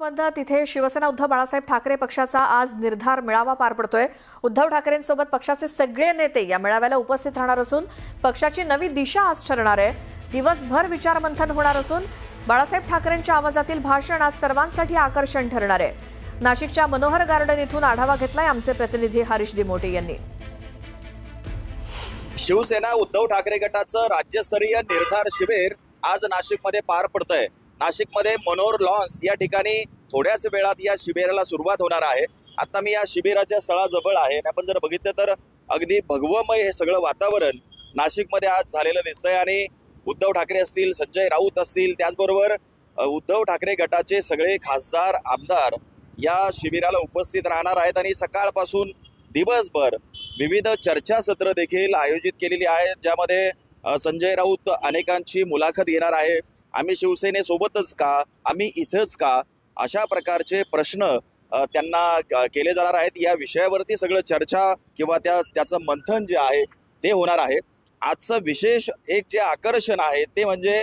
मध्ये तिथे शिवसेना उद्धव बाळासाहेब ठाकरे पक्षाचा आज निर्धार मेळावा पार पडतोय. उद्धव ठाकरेंसोबत पक्षाचे सगळे नेते या मेळाव्याला उपस्थित राहणार असून पक्षाची नवी दिशा आज ठरणार आहे. दिवसभर विचारमंथन होणार असून बाळासाहेब ठाकरेंच्या आवाजातील भाषण आज सर्वांसाठी आकर्षण ठरणार आहे. नाशिकच्या मनोहर गार्डन इथून आढावा घेतलाय आमचे प्रतिनिधी हरीश दिमोटे यांनी. शिवसेना उद्धव ठाकरे गटाचं राज्यस्तरीय निर्धार शिबिर आज नाशिकमध्ये पार पडतंय. नाशिकमध्ये मनोहर लॉन्स या ठिकाणी थोड्याच वेळात या शिबिराला सुरुवात होणार आहे. आता मी या शिबिराच्या स्थळाजवळ आहे. आणि आपण जर बघितलं तर अगदी भगवमय हे सगळं वातावरण नाशिकमध्ये आज झालेलं दिसतंय. आणि उद्धव ठाकरे असतील संजय राऊत असतील त्याचबरोबर उद्धव ठाकरे गटाचे सगळे खासदार आमदार या शिबिराला उपस्थित राहणार आहेत. आणि सकाळपासून दिवसभर विविध चर्चासत्र देखील आयोजित केलेली आहेत ज्यामध्ये संजय राऊत अनेकांची मुलाखत घेणार आहे. आम्ही शिवसेनेसोबतच का? आम्ही इथंच का? अशा प्रकारचे प्रश्न त्यांना केले जाणार आहेत. या विषयावरती सगळं चर्चा किंवा त्या त्याचं मंथन जे आहे ते होणार आहे. आजचं विशेष एक जे आकर्षण आहे ते म्हणजे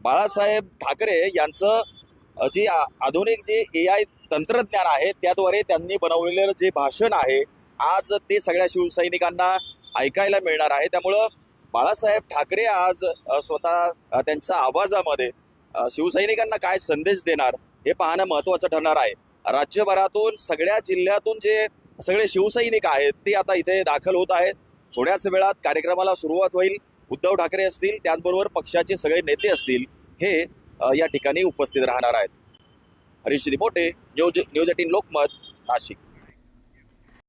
बाळासाहेब ठाकरे यांचं जी आ- आधुनिक जे ए आय तंत्रज्ञान आहे त्याद्वारे त्यांनी बनवलेलं जे भाषण आहे आज ते सगळ्या शिवसैनिकांना ऐकायला मिळणार आहे. त्यामुळं बाळासाहेब ठाकरे आज स्वतः त्यांच्या आवाजामध्ये शिवसैनिकांना काय संदेश देणार हे पाहणं महत्त्वाचं ठरणार आहे. राज्यभरातून सगळ्या जिल्ह्यातून जे सगळे शिवसैनिक आहेत ते आता इथे दाखल होत आहेत. थोड्याच वेळात कार्यक्रमाला सुरुवात होईल. उद्धव ठाकरे असतील त्याचबरोबर पक्षाचे सगळे नेते असतील हे या ठिकाणी उपस्थित राहणार आहेत. Harish Mothe news news eighteen Lokmat Nashik.